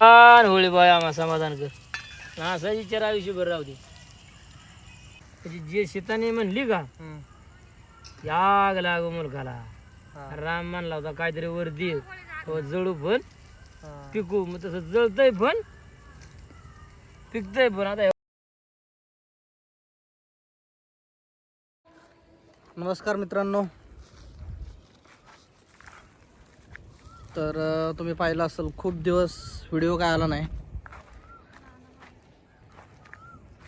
छान होळी बाय आम्हा समाधान कर ना असा विचार आयुष्यभर राहू दे जे शेताने म्हणली का याग लागू मुलगाला राम म्हणला होता काहीतरी वर दे जळू पण. पिकू मग तसं जळतय पण पिकतय पण आता नमस्कार मित्रांनो. तर तुम्ही पाहिलं असेल खूप दिवस व्हिडिओ काय आला नाही.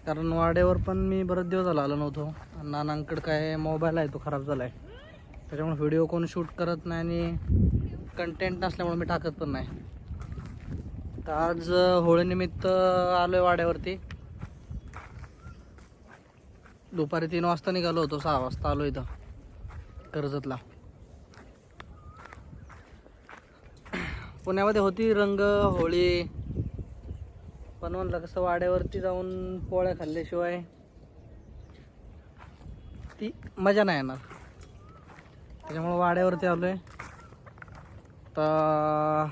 कारण वाड्यावर पण मी बरेच दिवस झाला आलो नव्हतो. नानांकडे काय मोबाईल आहे तो खराब झाला आहे त्याच्यामुळे व्हिडिओ कोण शूट करत नाही आणि कंटेंट नसल्यामुळे मी टाकत पण नाही. तर आज होळीनिमित्त आलो आहे वाड्यावरती. दुपारी तीन वाजता निघालो होतो सहा वाजता आलो इथं कर्जतला. पुण्यामध्ये होती रंग होळी. पण म्हणलं कसं वाड्यावरती जाऊन पोळ्या खाल्ल्याशिवाय ती मजा नाही येणार. त्याच्यामुळं वाड्यावरती आलो आहे तर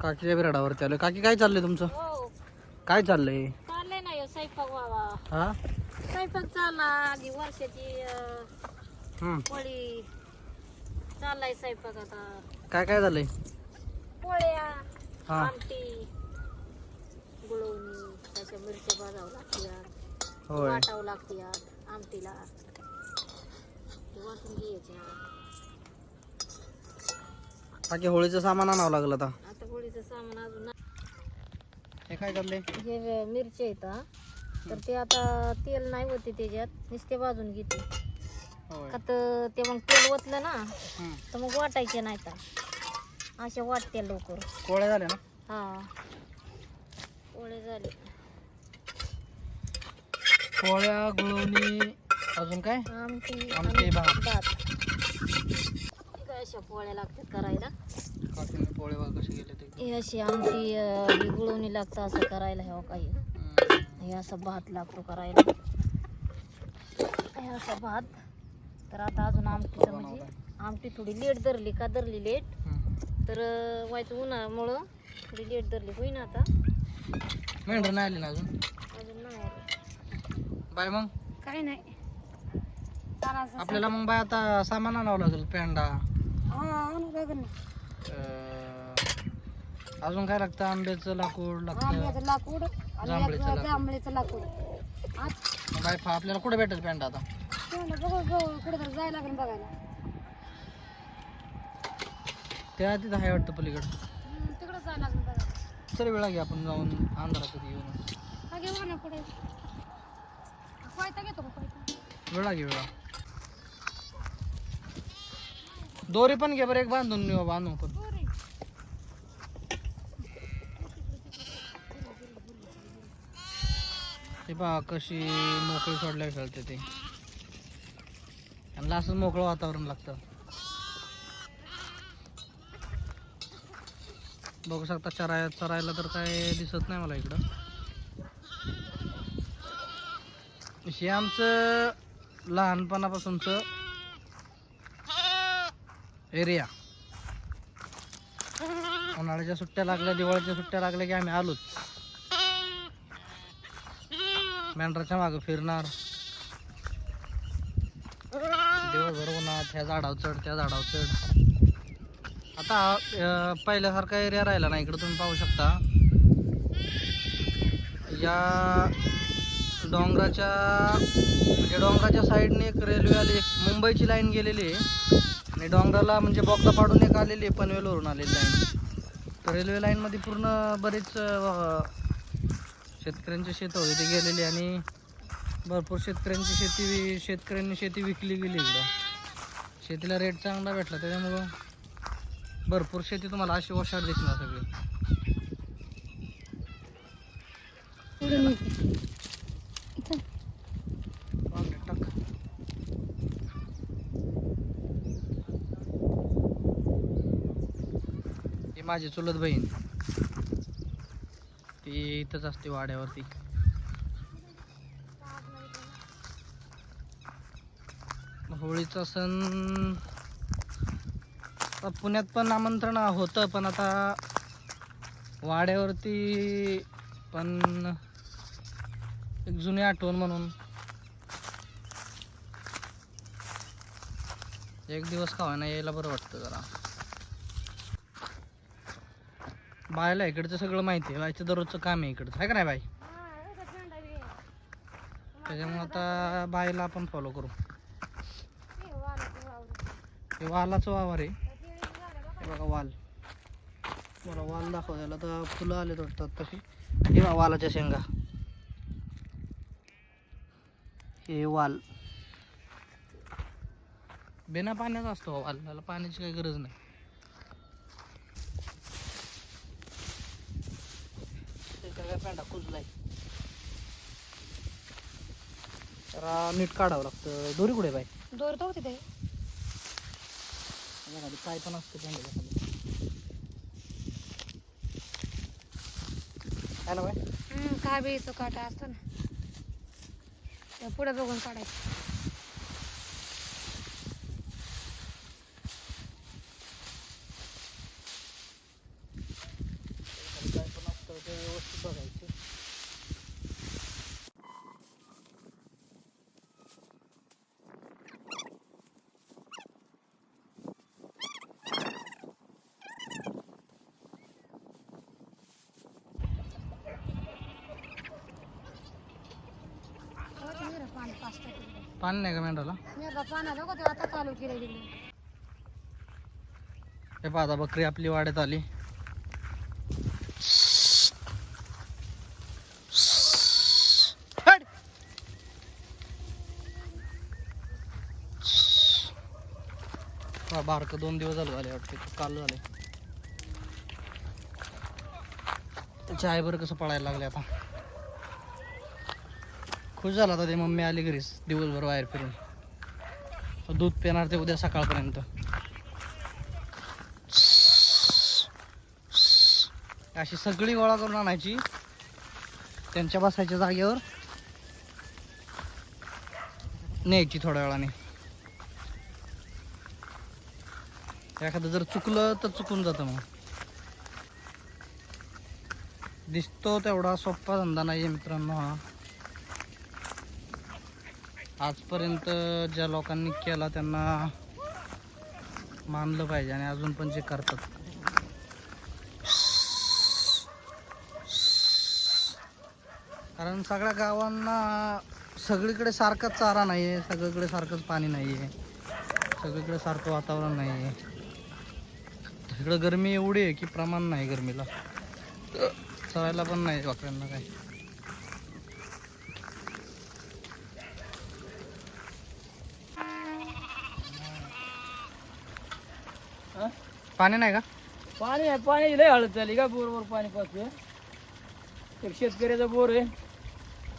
काकीच्या बिराडावरती आलोय. काकी काय चाललंय तुमचं? हो. काय चाललंय? चाललंय ना ह्यो स्वयंपाक व्हावा हा? स्वयंपाक चालला आधी वर्षाची अं, हम्म. पोळी चाललाय स्वयंपाक आता. काय काय झालंय? पोळ्या हा. आमटी गुळवणी त्याच्या मिरच्या भाजावं लागतात. होय. वाटावं लागतात आमटीला. ते वाटून घ्यायच्या. बाकी होळीचं सामान आणावं लागलं आता. आता पोळीचं सामान अजून नाही. हे काय चाललंय हे मिरच्या आहेत हा. तर ते आता तेल नाही होते त्याच्यात नुसते भाजून घेते. होय. का तर ते मग तेल ओतलं ना. तर मग वाटायचे नाही तर. असे वाटते लवकर. पोळ्या झाल्या ना? हा. पोळे झाले. पोळ्या गुळवणी अजून काय? आमटी आमटी, आणि भात. भात. अशा पोळ्या लागतात करायला. काकीने पोळे बघा कसे गेले ते? हे अशी आमटी अं, ही गुळवणी लागतं असं करायला हे काही. हम्म. हे असं भात लागतो करायला. हे असं भात. तर आता अजून आमटीचं म्हणजे आमटी थोडी लेट धरली का धरली लेट. तर अं, व्हायचं उन्हामुळं थोडी लेट धरली. होईना आता. मेंढर नाही आली ना अजून? अजून नाही आली. बाय मग. काय नाही. आपल्याला मग बाय आता सामान आणावं लागेल पेंडा हा आणू अं, अजून काय लागतं? आंब्याचं लाकूड लागतं. आंब्याचं लाकूड आणि जांभळीचं एक लाकूड. जांभळीचं लाकूड. आज बाय फा आपल्याला कुठे भेटेल पेंडा आता? बघू बघू तर जायला लागेल बघायला. त्या तिथं आहे वाटतं पलीकडं. तिकडं जायला लागेल बघायला. चल वेळा घे आपण जाऊन अंधारात येऊन हा घेऊ ना पुढे. कोयता घेतो का कोयता वेळा घे वेळा दोरी पण घे बरं एक बांधून नेऊ बांधू पण ते पहा कशी मोकळी सोडल्या खेळते ते. आणि असं मोकळं वातावरण लागतं. बघू शकता चराय चरायला तर काय दिसत नाही मला इकडं. हे आमचं लहानपणापासूनचं एरिया. उन्हाळ्याच्या सुट्ट्या लागल्या दिवाळीच्या सुट्ट्या लागल्या की आम्ही आलोच. मेंढराच्या मागं फिरणार. दिवसभर उन्हात ह्या झाडावर चढ त्या झाडावर चढ. आता पहिल्यासारखा एरिया राहिला नाही इकडं तुम्ही पाहू शकता. या डोंगराच्या म्हणजे डोंगराच्या साईडने एक रेल्वे आली एक मुंबईची लाईन गेलेली आहे. आणि डोंगराला म्हणजे बोगदा पाडून एक आलेली आहे पनवेलवरून आलेली लाईन तर रेल्वे लाईनमध्ये पूर्ण बरेच शेतकऱ्यांची शेतकऱ्यांचे शेत होते ते आणि भरपूर शेतकऱ्यांची शेती शेतकऱ्यांनी शेती विकली गेली इकडं. शेतीला रेट चांगला भेटला त्याच्यामुळं भरपूर शेती तुम्हाला अशी ओशाड दिसणार सगळी पावले टाक माझी चुलत बहीण. ती इथंच असते वाड्यावरती. होळीचा सण पुण्यात पण आमंत्रण होतं पण आता वाड्यावरती पण एक जुनी आठवण म्हणून. एक दिवस का होईना यायला बरं वाटतं जरा. बायला इकडचं सगळं माहिती आहे. बायचं दररोजचं काम आहे इकडचं. आहे का नाही बाई? त्याच्यामुळे आता बायला आपण फॉलो करू. हे वालाचं वावर आहे. हे बघा वाल. मला वाल दाखव त्याला तर फुलं आले वाटतात तशी. हे बघा वालाच्या शेंगा. हे वाल. बिना पाण्याचा असतो वाल. त्याला पाण्याची काही गरज नाही. कुजलाय. जरा नीट काढावं लागतं. दोरी कुठे बाई? दोर तो. तिथे काय पण असतं खाली ना बाई. काय बेचं काटा असतो ना. ते पुढे बघून काढायचं खाली काय पण असतं ते व्यवस्थित बघायचं पाणी पाच टाकलं पाणी नाही का मेंढराला? मी पाण्याचं का ते आता चालू केलं तिकडे हे पाहता बकरी आपली वाड्यात आली. बारकं दोन दिवस झाले झाले वाटते काल झाले. त्याच्या आईबर कसं पळायला लागले आता. खुश झाला होता ते मम्मी आली घरीच दिवसभर बाहेर फिरून. दूध पिणार ते उद्या सकाळपर्यंत. अशी सगळी गोळा करून आणायची. त्यांच्या बसायच्या जागेवर. न्यायची थोड्या वेळाने. एखादं जर चुकलं तर चुकून जातं मग. दिसतो तेवढा सोपा धंदा नाही मित्रांनो हा. आजपर्यंत ज्या लोकांनी केला त्यांना मानलं पाहिजे आणि अजून पण जे करतात. कारण सगळ्या गावांना सगळीकडे सारखाच चारा नाही आहे सगळीकडे सारखंच पाणी नाही आहे सगळीकडे सारखं वातावरण नाही आहे इकडं गरमी एवढी आहे की प्रमाण नाही गरमीला. चरायला पण नाही वाकड्यांना काही पाणी नाही का? पाणी आहे पाणी लय हळद झाली का बोरवर पाणी पाचते एक शेतकऱ्याचा बोर आहे.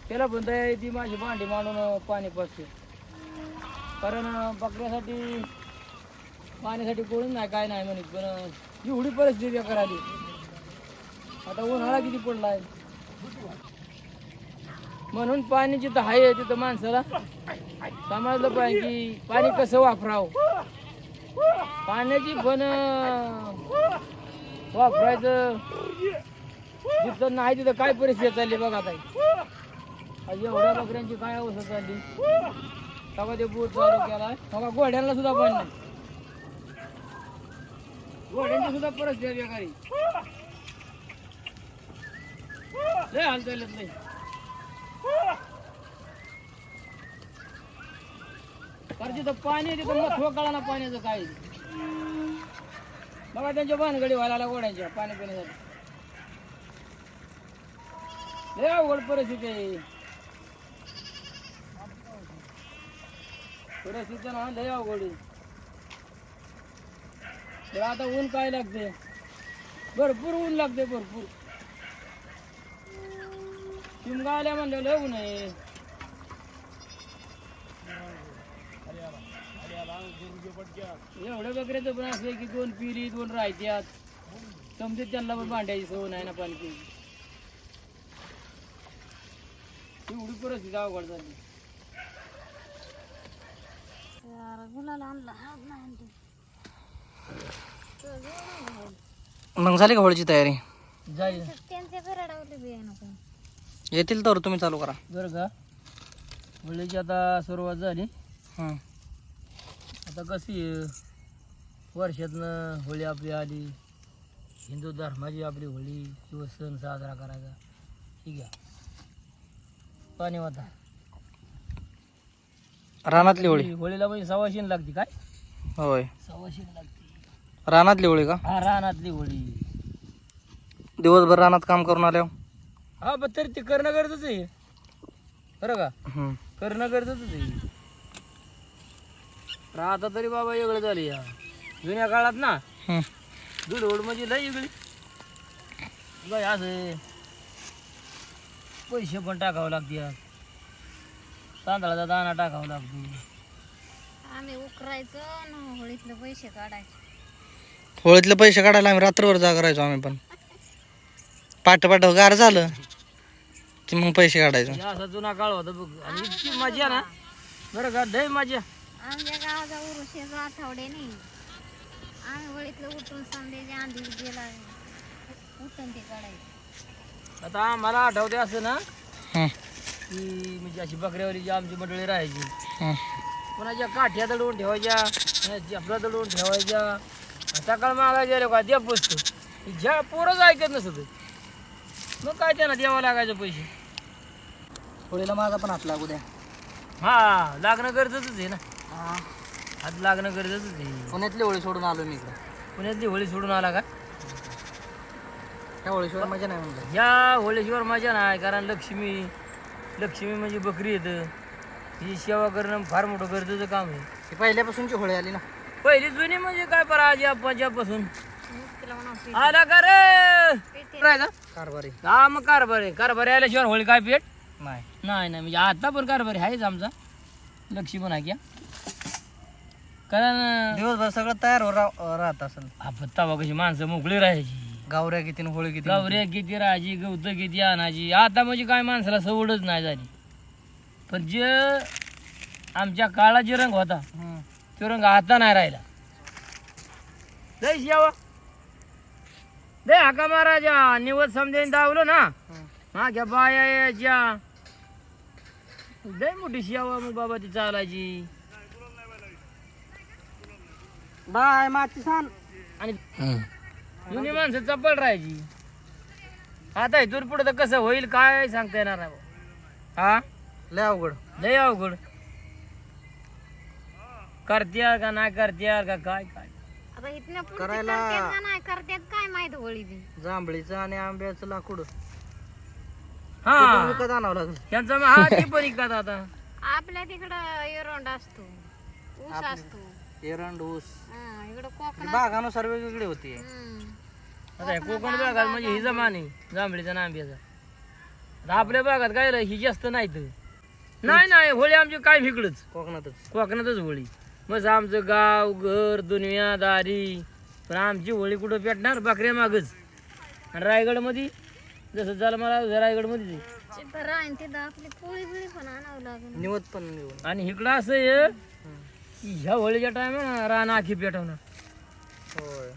त्याला पण दया ती माझी भांडी मांडून पाणी पाचते कारण बकऱ्यासाठी पाण्यासाठी कोणी नाही काय नाही म्हणत पण एवढी परिस्थिती बेकार आली. आता उन्हाळा किती पडला आहे. म्हणून पाणी जिथं आहे तिथं माणसाला समजलं पाहिजे की पाणी कसं वापरावं. पाण्याची पण वापरायचं. जिथं नाही तिथं काय परिस्थिती चालली बघा ताई. एवढ्या बकऱ्यांची काय अवस्था चालली? सगळं ते बूट चालू केला बघा घोड्यांना सुद्धा पण नाही. घोड्यांची सुद्धा परिस्थिती बेकारी. लय हाल चालत नाही कारण तिथं पाणी आहे तिथं मग ना पाण्याचं काय बघा त्यांच्या भानगडी व्हायला गोड्यांच्या पाणी पिण्यासाठी. लय अवघड परिस्थिती आहे परिस्थिती ना लय अवघड तर आता ऊन काय लागते? भरपूर ऊन लागते भरपूर. शिमगा आल्या म्हणलं लय ऊन आहे. एवढ्या बकऱ्याचं पण असं आहे की दोन पिली दोन राहत्यात समजे त्यांना पण भांड्याची सवय नाही ना पाणी एवढी परिस्थिती अवघड झाली. मग झाली का होळीची तयारी? जाईल. येतील तर तुम्ही चालू करा. बरं का? होळीची आता सुरुवात झाली. हं. आता कशी वर्षातनं होळी आपली आली. हिंदू धर्माची आपली होळी किंवा सण साजरा करायचा. ठीक आहे. पाणी वाटा. रानातली होळी. होळीला म्हणजे सवाशीन लागते काय? होय. सवाशीन लागते. रानातली होळी का? हा रानातली होळी. दिवसभर रानात काम करून आल्यावर? हा पण तरी ते करणं गरजेचं आहे. बरं का? हं. करणं गरजेचंच आहे. तर आता तरी बाबा वेगळं झालं या. जुन्या काळात ना हं. ओढ म्हणजे लय वेगळी. बाय असं. पैसे पण टाकावं लागते तांदळाचा दाणा टाकावा लागतो. आम्ही उकरायचो न होळीतले पैसे काढायचे. होळीतले पैसे काढायला आम्ही रात्रभर जा करायचो आम्ही पण. पाठ पाठ गार झालं की मग पैसे काढायचो. असा जुना काळ होता बघ. आणि इतकी मजा ना. बरं का लय मजा. आमच्या गावाचा उरुषेचा आठवडे नाही. आम्ही होळीतलं उठून संध्याच्या आंधी गेला उठून ते काढायचे. आता आम्हाला आठवते असं ना हं. की म्हणजे अशी बकऱ्यावाली जी आमची मंडळी राहायची हं. कोणाच्या काठ्या दळून ठेवायच्या कोणाच्या चपला दळून ठेवायच्या सकाळ मागा गेलो का देव बसतो. ज्या पोरंच ऐकत नसत. मग काय त्यांना द्यावं लागायचं पैसे? होळीला माझा पण हात लागू द्या. हा लागणं गरजेचंच आहे ना. हात लागणं गरजेचंच आहे. पुण्यातली होळी सोडून आलो मी इकडे. पुण्यातली होळी सोडून आला का? त्या होळीशिवाय मजा नाही म्हणलं. ह्या होळीशिवाय मजा नाही कारण लक्ष्मी लक्ष्मी म्हणजे बकरी येतं ही सेवा करणं फार मोठं गरजेचं काम आहे. ही पहिल्यापासूनची होळी आली ना. पहिली जुनी म्हणजे काय परा आजी आपाच्यापासून आला का रे? कारभारी. हा मग कारभार. आहे कारभार आल्याशिवाय होळी काय पेट? नाही. नाही नाही. म्हणजे आता पण कारभार आहेच आमचा. लक्ष्मी पण आहे क्या कारण दिवसभर सगळं तयार हो रा- राहत असेल. तवा कशी माणसं मोकळी राहायची. गावऱ्या किती न होळी किती गवऱ्या किती राहायची गवत किती आणायची. आता म्हणजे काय माणसाला सवडच नाही झाली. पण जे आमच्या काळात जे रंग होता. तो रंग आता नाही राहिला. यावा दे हाका महाराजा. निवत समजेन दावलं ना. हं. माग्या बाया यायच्या. लय मोठी शियावा मग बाबा ती चालायची. बाय माती सांग. आणि जुनी माणसं चप्पल राहायची. आता इथून पुढे तर कसं होईल काय सांगता येणार नाही भाऊ. हा? लय अवघड. लय अवघड. करत्या का नाही करत्या का काय काय? आता इथनं पुढचे करायला- करतात का नाही करतात काय माहीत होळी बी. जांभळीचं आणि आंब्याचं लाकूड. हा. विकत आणावं लागेल? त्यांचा मग हा ती पण इकत आता. आपल्या तिकडं एरोंड असतो. ऊस असतो. एरंड ऊस हा, इकडं कोकणात. बागानुसार वेगवेगळी होती. हम्म. आता हे कोकण भागात म्हणजे ही जमान आहे जांभळीचा आणि आंब्याचा आता आपल्या भागात काय रे, ही जास्त नाही तर नाही नाही होळी आमची काय इकडंच कोकणातच. कोकणातच होळी. मग आमचं गाव घर दुनिया दारी. पण आमची होळी कुठं पेटणार? बकऱ्या मागच. आणि रायगडमध्ये जसं झालं मला रायगडमध्ये तिथं राहीन तिथं आपली पोळी बिळी पण आणावं लागेल. निवत पण घेऊन आणि इकडं असं आहे ह्या होळीच्या टायमा रान आखी पेटवणार. होय.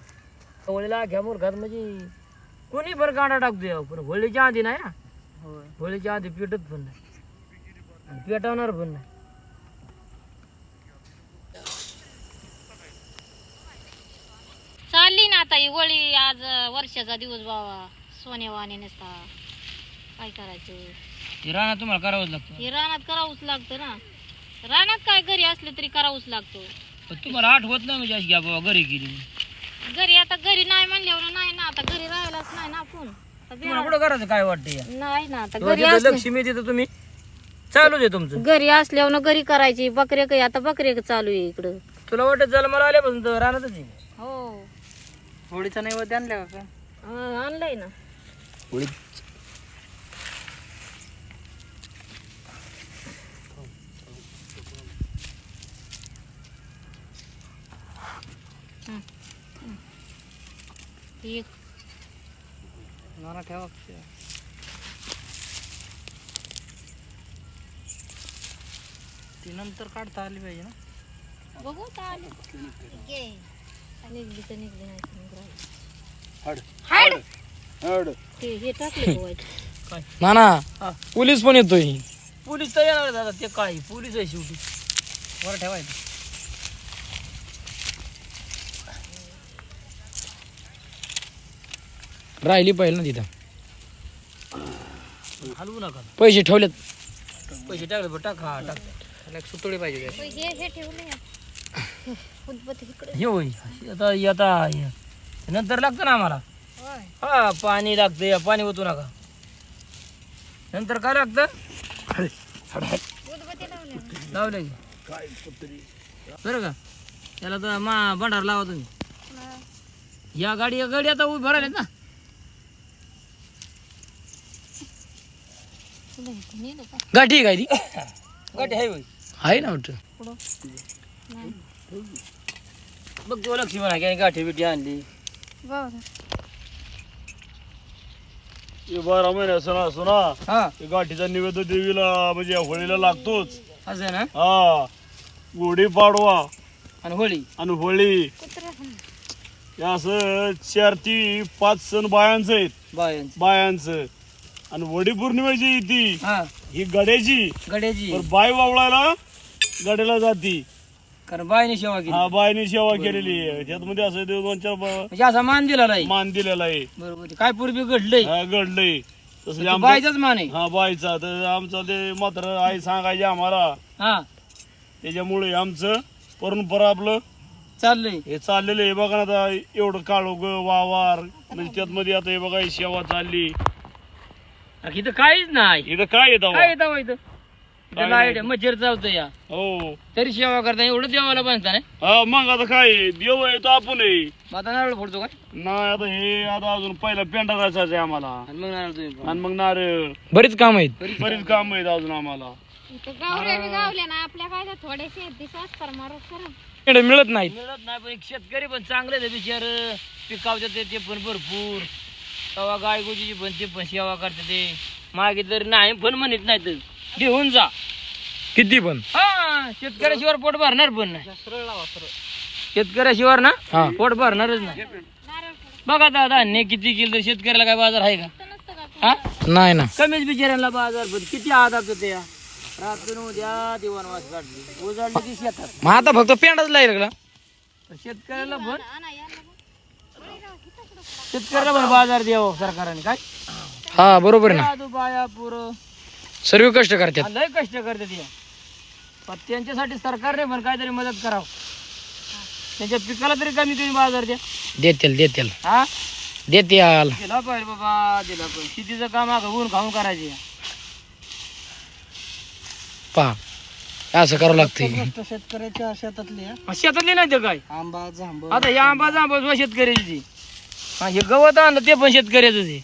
होळीला आख्या मूर्खात म्हणजे कोणी बरं कांडा टाकतोय पण होळीच्या आधी नाही ना होय. होळीच्या आधी पेटत पण नाही. आणि पेटवणार पण नाही. चालली ना आता ही होळी आज वर्षाचा दिवस बाबा. सोनेवाने नसता. काय करायचं? ते रानात तुम्हाला करावंच लागतं. हे रानात करावंच लागतं ना. रानात काय घरी असलं तरी करावंच लागतो. पण तुम्हाला आठवत नाही म्हणजे अशी घ्या बाबा घरी गेली घरी आता घरी नाही म्हणल्यावर नाही ना आता घरी राहायलाच नाही ना आपण. आता तुम्हाला कुठं करायचं काय वाटतं या? नाही ना आता तेव्हा घरी तिथं असले लक्ष्मी तिथं तुम्ही? चालूच आहे तुमचं. घरी असल्यावर घरी करायची बकरे काही आता बकरे चालू आहे इकडं. तुला वाटत जन्माला आल्यापासून तर रानातच आहे? हो. होळीचा नैवेद्य आणल्या का? आणलंय ना. होळी? एक. नाना ठेवा. ती नंतर काढता आली पाहिजे ना. बघू आले. घे. निघली तर निघली नाही. हड. ते हे टाकले गोवाचे नाना. पोलीस पण येतोय. पोलीस तर येणार दादा ते काय? पोलीस आहे शेवटी. वर ठेवायचं राहिली पाहिजे ना तिथं. हलवू नका. पैसे ठेवलेत. पैसे टाकले बरं टाक. हा टाक. सुतळी पाहिजे आता. नंतर लागतं ना आम्हाला. हा पाणी लागतं. पाणी ओतू नका. नंतर काय लागतं? लावले ना. लावलं. की बरं का? त्याला तर मा भंडार लावा तुम्ही. या गाडी या गाडी आता उभी भरायला ना. गाठी काय ती? गाडी आहे होय. आहे ना वाटतं. बघ तो लक्ष्मी म्हणा की गाठी बिठी आणली. हे बारा महिने सुना सुना हा. हे गाठीचा निवेद देवीला म्हणजे या होळीला लागतोच. असं आहे ना? हा. गुढी पाडवा आणि होळी. आणि होळी. हे असं चार ती पाच सण बायांचं आहेत. बायांची. बायांचं. आणि वडी पौर्णिमेची ती हा. ही गड्याची. गड्याची. तर बाय वावळायला गड्याला जाती. कारण बाईने सेवा केली. हा बायने सेवा केलेली आहे. त्यामध्ये असं ते दोन चार ब- म्हणजे असा मान दिला नाही. मान दिलेला आहे. बरोबर काय पूर्वी घडलंय? हा, घडलंय. तसं ते आमचं- बाईचाच मान आहे. हा बायचा तर आमचं ते मात्र आई सांगायचे आम्हाला. हा. त्याच्यामुळे आमचं परंपरा आपलं चाललंय. हे चाललेलं आहे. बघा ना आता एवढं काळो ग वावर म्हणजे त्यात मध्ये आता हे बघा ही सेवा चालली. इथं काहीच नाही. इथं काय येतं काय येतं इथं? काय इथं लाइट नाही. मच्छर चावतं या. हो. तरी सेवा करता एवढं देवाला बांधता नाही? हा मग आता काय आहे? देव आहे तो आपण आहे मग आता नारळ फोडतो काय नाही आता हे आता अजून पहिला पेंडा जायचा आहे आम्हाला. आणि मग नारळ तुम्ही फोडा. आणि मग नारळ. बरीच काम आहेत. बरीच काम. आहेत अजून आम्हाला. इथं गावऱ्या बी गावल्या ना आपल्या काय त्या थोडेसे तर मारू मिळत नाहीत. मिळत नाही पण एक शेतकरी पण चांगले आहे बिचार. पिकावतात ते- ते पण भरपूर. तवा गाय गोजीची पण ते पण सेवा करते ते. मागे तर नाही पण म्हणत नाही तर. घेऊन जा. किती पण? हा शेतकऱ्याशिवाय पोट भरणार पण नाही. शेतकऱ्याशिवाय ना हा. पोट भरणारच नाही. बघा आता धान्य किती केलं तर शेतकऱ्याला काय बाजार आहे का? का हा? नाही ना. कमीच बिचाऱ्यांना बाजार पण किती आदात होते या. रात्र उद्या दिवाणवास काढली. उजाडली की शेतात. मग आता फक्त पेंडाच लागला पण शेतकऱ्याला पण आणा या ना बघ. अरे राव, इथं कुठं फोडा? शेतकऱ्याला पण बाजार द्यावं सरकारने काय? हा बरोबर आहे ना. आजू बाया पुरं. सर्व कष्ट करतात. लय कष्ट करते ते पण त्यांच्यासाठी सरकारने पण काहीतरी मदत करावं. त्यांच्या पिकाला तरी कमी कमी बाजार द्या. देतील देतील. हा? देतील. दिला पाहिजे बाबा दिला पाहिजे. शेतीचं काम अगं ऊन खाऊन करायचे पहा असं करावं लागतंय. शेतकऱ्याच्या शेतातली शेतातली नाही ते काय? आंबा जांब आता या आंबा जांबा सुद्धा शेतकऱ्याची. हा हे गवत आणलं ते पण शेतकऱ्याचं ते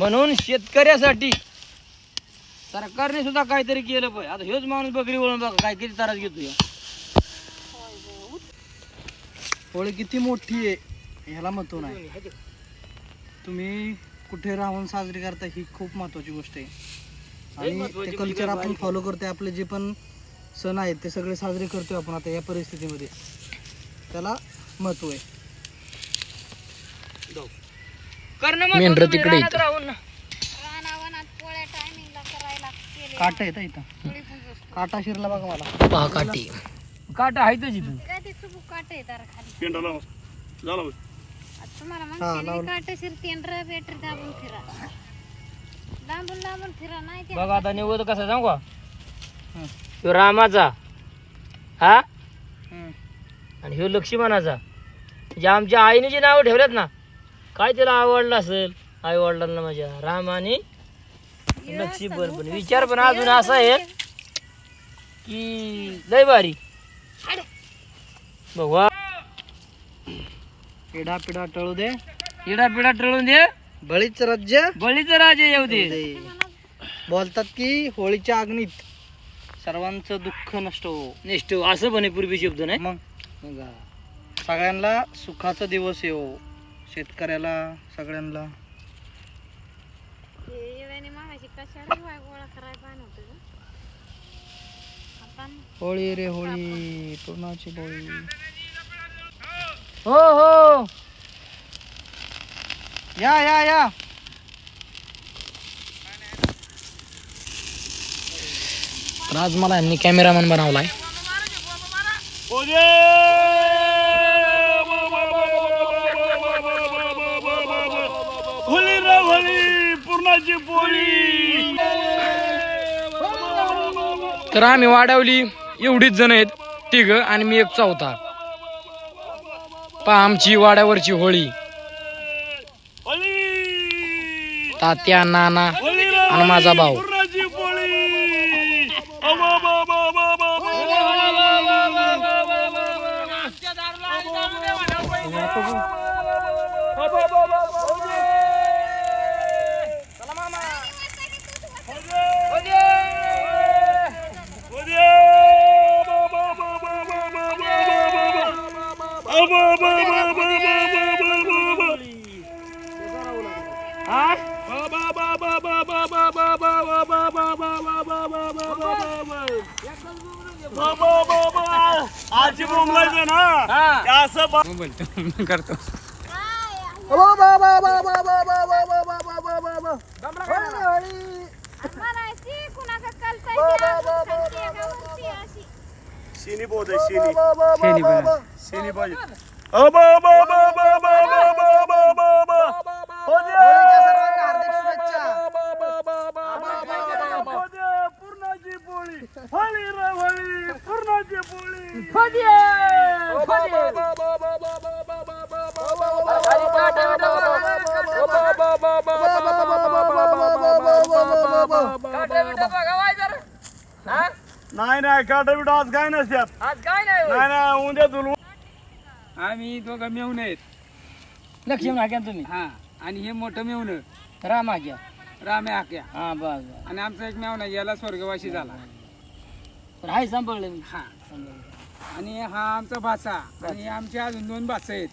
म्हणून शेतकऱ्यासाठी सरकारने सुद्धा काहीतरी केलं पाहिजे. आता हेच माणूस बकरी वळून बघा काय किती त्रास घेतो या होळी किती मोठी आहे ह्याला महत्त्व नाही. तुम्ही कुठे राहून साजरी करता ही खूप महत्वाची गोष्ट आहे. आणि ते म्हणजे कल्चर आपण फॉलो करतोय आपले जे पण सण आहेत ते सगळे साजरे करतोय आपण आता या परिस्थितीमध्ये. त्याला महत्त्व आहे. करणं मेंढरं तिकडे रानात इथं. राहून ना. रानावनात पोळ्या टायमिंगला करायला केले काटा येतं इथं. काटा शिरला बघा मला पहा काठी काटा आहेतच इथं ते काय ते सुबू काट आहे तारा खाली पेंडा लावा झाला होय. आता तुम्हाला हा, म्हणते लावलं. काट शिरते बेटर दाबून फिरा लांबून लांबून फिरा नाही ते बघा आता निवड कसा सांगू का हं. ह्यो रामाचा हा. आणि ह्यो लक्ष्मणाचा जे आमच्या आईने जे नावं ठेवलेत ना काय त्याला आवडलं असेल? आई वडिलांना माझ्या. राम आणि लक्ष्मण पण विचार पण अजून असा आहे की लय भारी. बघवा पिढा पिढा टळू दे. इडा पिडा टळून दे. बळीच राज्य. बळीचं राजे येऊ दे. बोलतात की होळीच्या अग्नीत सर्वांचं दुःख नष्ट हो. नेक्स्ट असं म्हणे पूर्वी शब्द नाही. मग? सगळ्यांना सुखाचा दिवस येवो. शेतकऱ्याला सगळ्यांना. होळी रे होळी पूर्णाची होळी. हो हो. या या या. तर आज मला यांनी कॅमेरामॅन बनवलाय. पूर्णाची पोळी. तर आम्ही वाढवली. एवढीच जण आहेत. तिघ आणि मी एक चौथा. पहा आमची वाड्यावरची होळी. तात्या नाना आणि माझा भाऊ. करतो करतो शिनी बोध शिनी शेणी पण शिनी बोध पूर्णाची पोळी हळी रवळी पूर्णाची पोळी फजे फजे नाही नाही काटा बिटा आज काय नसतात आज काय नाही नाही नाही उद्या तुला आम्ही दोघं मेवून आहेत. लक्ष्मी हाक्या तुम्ही. हा आणि हे मोठं मेवण राम हाक्या. रामे आक्या हा बस बस. आणि आमचा एक मेवणा याला स्वर्गवासी झाला. तर हाय सांभाळलं मी. हा. आणि हा आमचा भाचा. आणि आमचे अजून दोन भाचे आहेत.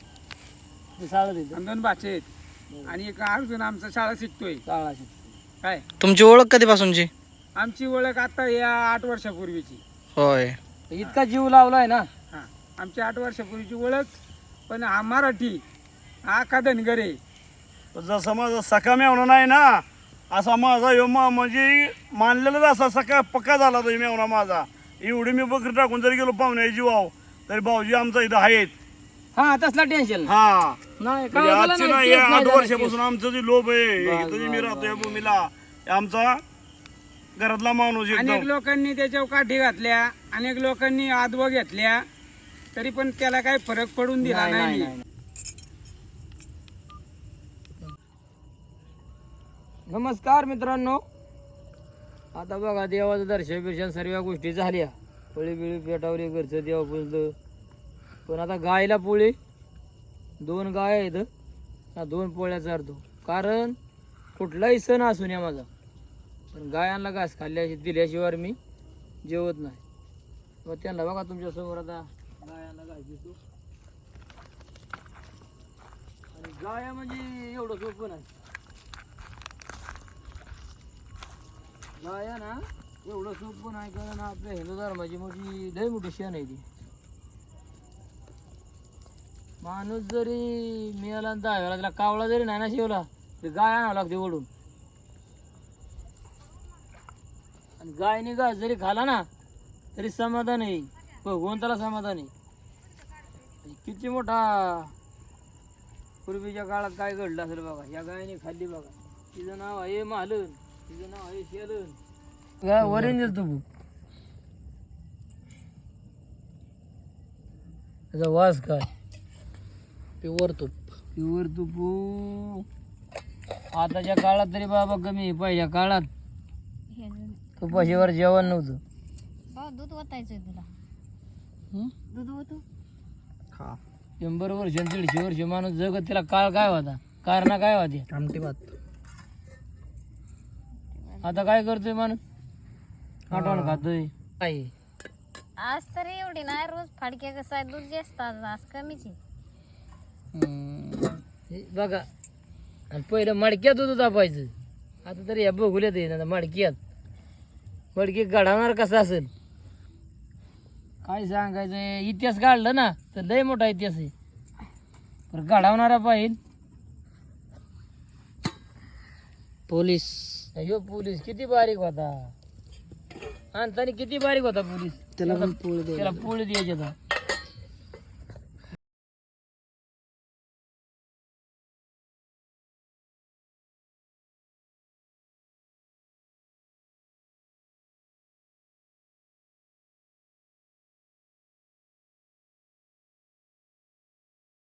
ते साळं देतो आणि दोन भाचे आहेत. आणि एक अजून आमचा शाळा शिकतोय. साळा काय? तुमची ओळख कधीपासूनची? आमची ओळख आता या आठ वर्षापूर्वीची. होय. इतका जीव लावलाय ना? हा आमची आठ वर्षापूर्वीची ओळख पण हा मराठी हा का धनगर. जसं माझा सखा मेवणा नाही ना असा माझा ह्यो मा म्हणजे मानलेलाच असा सखा पक्का झाला तो मेवणा माझा. एवढी मी बकरी टाकून जरी गेलो पाहुण्या जीवाव तरी भाऊजी आमचा इथं आहेत. हा तसला टेन्शन हा. नाही म्हणजे आजची नाही या आठ झाला, वर्षापासून आमचं जे लोभ आहे इथं जे मी राहतो या भूमीला आमचा घरातला माणूस अनेक एकदम लोकांनी त्याच्यावर काठी घातल्या अनेक लोकांनी आदवा घेतल्या तरी पण त्याला काही फरक पडून दिला नाही, नाही, नाही नाही. नमस्कार मित्रांनो. आता बघा देवाचं दर्शन बिर्शन सर्व गोष्टी झाल्या. पोळी बिळी पेटावली घरचं देवा पुजलं पण आता गायला पोळी. दोन गाय आहेत. ना दोन पोळ्या चारतो. कारण कुठलाही सण असू नये माझा. पण गायांना घास खाल्ल्या दिल्याशिवाय मी जेवत नाही. मग त्यांना बघा तुमच्यासमोर आता गायांना घास देतो आणि गाया म्हणजे एवढं सोपं नाही गाया ना एवढं सोपं नाही कारण आपल्या हिंदू धर्माची मोठी लय मोठी शेण आहे ती. माणूस जरी मिळाला आणि दहाव्याला त्याला कावळा जरी नाही ना शिवला तरी गाय आणावं लागते ओढून. आणि गायने घास जरी खाला ना तरी समाधान आहे. भगवंताला समाधान आहे. किती मोठा पूर्वीच्या काळात काय घडलं असेल बघा या गायने खाल्ली बघा. तिचं नाव आहे मालन तिचं नाव आहे शेलन. गाय वरेंजल तू त्याचा वास काय? प्युअर तूप. प्युअर तुपू आताच्या काळात तरी बाबा कमी आहे. पहिल्या काळात तुपाशिवाय जेवण नव्हतं. दूध ओतायचंय तुला. हं? दूध ओतू. खा. शंभर वर्ष आणि दीडशे वर्ष माणूस जगत त्याला काळ काय होता? कारण काय होते? आमटी भात. आता काय करतोय माणूस? आठवण खातोय. काय आज तरी एवढी नाही रोज फाडक्या कसं आहे? दूध जास्त आज आज कमीच आहे. हम्म. हे बघा आणि पहिलं मडक्यात होतं तापायचं आता तरी या बघुल्यात आहे ना मडक्यात. मडकी घडवणार कसं असेल? काय सांगायचं इतिहास काढलं ना तर लय मोठा इतिहास आहे. पण घडवणारा पाहिजे पोलीस. ह्यो पोलीस किती बारीक होता. आणताना किती बारीक होता पोलीस? त्याला त्याला पोळी द्यायची